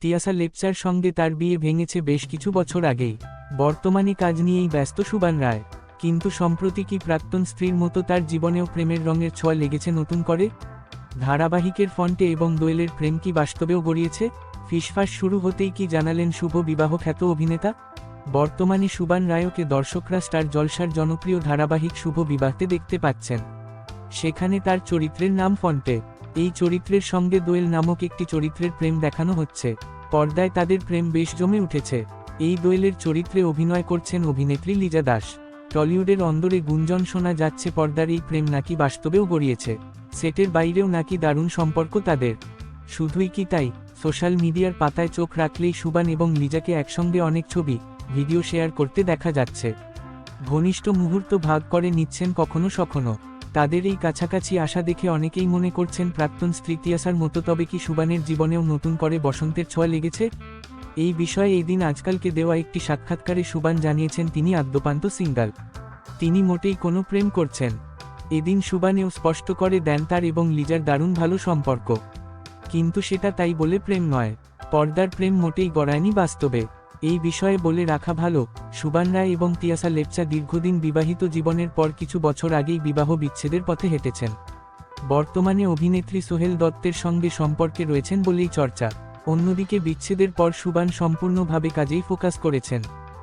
তিয়াসা লেপচার সঙ্গে তার বিয়ে ভেঙেছে বেশ কিছু বছর আগেই। বর্তমানে কাজ নিয়েই ব্যস্ত সুবান রায়। কিন্তু সম্প্রতি কি প্রাক্তন স্ত্রীর মতো তার জীবনেও প্রেমের রঙের ছোঁয়া লেগেছে নতুন করে? ধারাবাহিকের ফন্টে এবং দোয়েলের প্রেম কি বাস্তবেও গড়িয়েছে? ফিসফাস শুরু হতেই কি জানালেন শুভ বিবাহ খ্যাত অভিনেতা? বর্তমানে সুবান রায়কে দর্শকরা স্টার জলসার জনপ্রিয় ধারাবাহিক শুভ বিবাহতে দেখতে পাচ্ছেন। সেখানে তার চরিত্রের নাম ফন্টে। এই চরিত্রের সঙ্গে দোয়েল নামক একটি চরিত্রের প্রেম দেখানো হচ্ছে। পর্দায় তাদের প্রেম বেশ জমে উঠেছে। এই দোয়েলের চরিত্রে অভিনয় করছেন অভিনেত্রী লিজা দাস। টলিউডের অন্দরে গুঞ্জন শোনা যাচ্ছে পর্দার এই প্রেম নাকি বাস্তবেও গড়িয়েছে। সেটের বাইরেও নাকি দারুণ সম্পর্ক তাদের। শুধুই কি তাই? সোশ্যাল মিডিয়ার পাতায় চোখ রাখলেই সুবান এবং লিজাকে একসঙ্গে অনেক ছবি, ভিডিও শেয়ার করতে দেখা যাচ্ছে। ঘনিষ্ঠ মুহূর্ত ভাগ করে নিচ্ছেন কখনো সখনো। তাদের এই কাছাকাছি আসা দেখে অনেকেই মনে করছেন প্রাক্তন স্ত্রী তিয়াসার মতো তবে কি সুবানের জীবনেও নতুন করে বসন্তের ছোঁয়া লেগেছে? এই বিষয়ে এই দিন আজকালকে দেওয়া একটি সাক্ষাৎকারে সুবান জানিয়েছেন তিনি আদ্যপান্ত সিঙ্গাল। তিনি মোটেই কোনো প্রেম করছেন। এদিন সুবানেও স্পষ্ট করে দেন তার এবং লিজার দারুণ ভালো সম্পর্ক। কিন্তু সেটা তাই বলে প্রেম নয়। পর্দার প্রেম মোটেই গড়ায়নি বাস্তবে। এই বিষয়ে বলে রাখা ভালো, সুবান রায় এবং তিয়াসা লেপচা দীর্ঘদিন বিবাহিত জীবনের পর কিছু বছর আগেই বিবাহ বিচ্ছেদের পথে হেঁটেছেন। বর্তমানে অভিনেত্রী সোহেল দত্তের সঙ্গে সম্পর্কে রয়েছেন বলেই চর্চা। অন্যদিকে বিচ্ছেদের পর সুবান সম্পূর্ণভাবে কাজেই ফোকাস করেছেন।